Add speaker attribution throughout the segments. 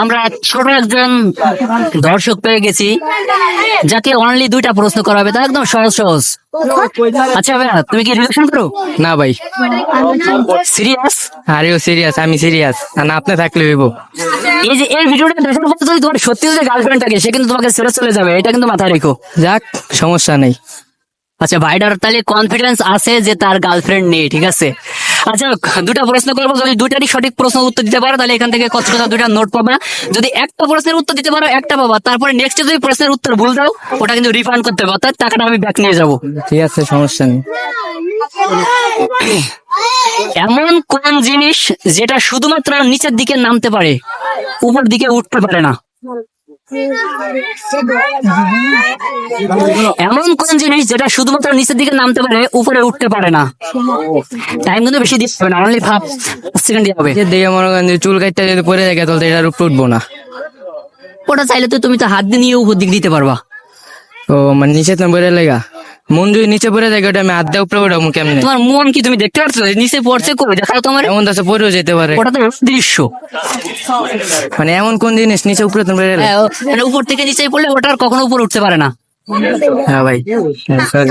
Speaker 1: আমরা ছোট একজন দর্শক পেয়ে গেছি যাকে অনলি দুইটা প্রশ্ন করা হবে তা একদম সহজ সহজ। আচ্ছা ভাইয়া তুমি কি রিলেশন করো?
Speaker 2: না ভাই।
Speaker 1: সিরিয়াস
Speaker 2: আরেও সিরিয়াস আমি সিরিয়াস না আপনি থাকলে হইব।
Speaker 1: এই যে এই ভিডিওটা দেখার পর যদি তোমার সত্যি যদি গার্লফ্রেন্ড থাকে সে কিন্তু তোমাকে ছেড়ে চলে যাবে এটা কিন্তু মাথায় রেখো।
Speaker 2: যাক সমস্যা নেই।
Speaker 1: আচ্ছা ভাইটার তাহলে কনফিডেন্স আছে যে তার গার্লফ্রেন্ড নেই ঠিক আছে? আচ্ছা দুটা প্রশ্ন করব। যদি দুইটারই সঠিক প্রশ্ন উত্তর দিতে পারো তাহলে এখান থেকে কত কথা দুইটা নোট পাবা। যদি একটা প্রশ্নের উত্তর দিতে পারো একটা পাবা। তারপরে নেক্সট যদি প্রশ্নের উত্তর ভুল দাও ওটা কিন্তু রিফান্ড করতে হবে। অর্থাৎ টাকাটা আমি ব্যাক নিয়ে যাব।
Speaker 2: ঠিক আছে সমস্যা নেই।
Speaker 1: এমন কোন জিনিস যেটা শুধুমাত্র নিচের দিকে নামতে পারে উপর দিকে উঠতে পারে না? এমন কোন জিনিস যেটা শুধুমাত্র নিচের দিকে নামতে পারে উপরে উঠতে পারে না। টাইম কিন্তু বেশি দিতে হবে না অনলি ভাব সেকেন্ড হবে।
Speaker 2: দেখে মনে করেন যে চুল কাটতে যদি পরে যায় তাহলে এটার উপরে উঠবো না।
Speaker 1: ওটা চাইলে তো তুমি তো হাত দিয়ে নিয়ে উপর দিক দিতে পারবা।
Speaker 2: ও মানে নিচে তো বেড়ে লেগা। মন যদি নিচে পরে যায় ওটা আমি হাত দিয়ে উপরে উঠাবো কেমনে
Speaker 1: তোমার মন কি তুমি দেখতে পাচ্ছ নিচে পড়ছে কই? দেখাও তোমার
Speaker 2: এমন তো পরেও যেতে পারে।
Speaker 1: ওটা তো দৃশ্য।
Speaker 2: মানে এমন কোন জিনিস নিচে উপরে তো পরে গেলে?
Speaker 1: হ্যাঁ, মানে উপর থেকে নিচে পড়লে ওটা আর কখনো উপর উঠতে পারে না।
Speaker 2: হ্যাঁ ভাই। হ্যাঁ,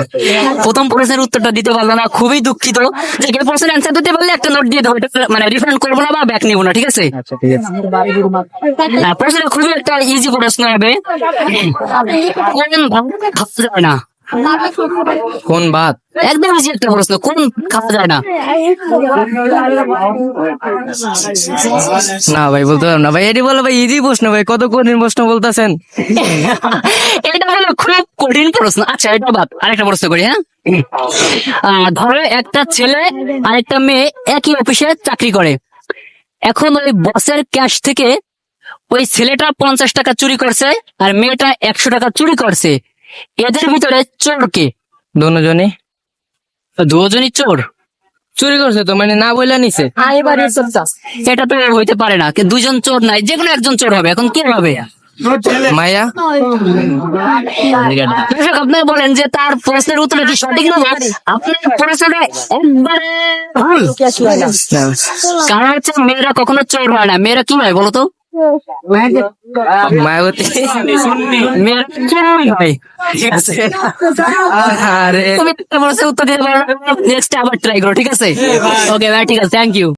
Speaker 1: প্রথম প্রশ্নের উত্তরটা দিতে পারল না খুবই দুঃখিত। যে এই প্রশ্নের অ্যান্সার দিতে পারলে একটা নোট দিয়ে দেবো মানে রিফান্ড করব না বা ব্যাক নিবো না ঠিক আছে?
Speaker 2: আচ্ছা
Speaker 1: আর প্রশ্নটা খুবই একটা ইজি প্রশ্ন হবে। না
Speaker 2: কোন ভাত?
Speaker 1: একদম ইজি একটা প্রশ্ন, কোন খাওয়া যায় না?
Speaker 2: না ভাই, বলতে পারব না। ভাই, এটি বলো ভাই ইজি প্রশ্ন ভাই, কত কঠিন প্রশ্ন বলতেছেন?
Speaker 1: এটা হলো খুব কঠিন প্রশ্ন। আচ্ছা এটা বাদ আরেকটা প্রশ্ন করি হ্যাঁ? ধরো একটা ছেলে আরেকটা মেয়ে একই অফিসে চাকরি করে। এখন ওই বসের ক্যাশ থেকে ওই ছেলেটা পঞ্চাশ টাকা চুরি করছে আর মেয়েটা একশো টাকা চুরি করছে। এদের ভিতরে চোর কে?
Speaker 2: দুজনই।
Speaker 1: দুজনই চোর?
Speaker 2: চুরি করছে তো মানে না বইলা নিছে?
Speaker 1: এটা তো হইতে পারে না দুজন চোর নাই যে কোনো একজন চোর হবে এখন কে হবে?
Speaker 2: মায়া?
Speaker 1: আপনার বলেন যে তার প্রশ্নের উত্তর কি সঠিক না আপনার প্রশ্নটা একবারে কারণ হচ্ছে? মেয়েরা কখনো চোর হয় না। মেয়েরা কি হয় বলতো
Speaker 2: মায়াবতী
Speaker 1: মেয়েরা চোরই হয় ঠিক আছে
Speaker 2: আরে
Speaker 1: তুমি একটা প্রশ্নের উত্তর দিতে পারো নেক্সট আবার ট্রাই করো ঠিক আছে ওকে ভাই ঠিক আছে থ্যাংক ইউ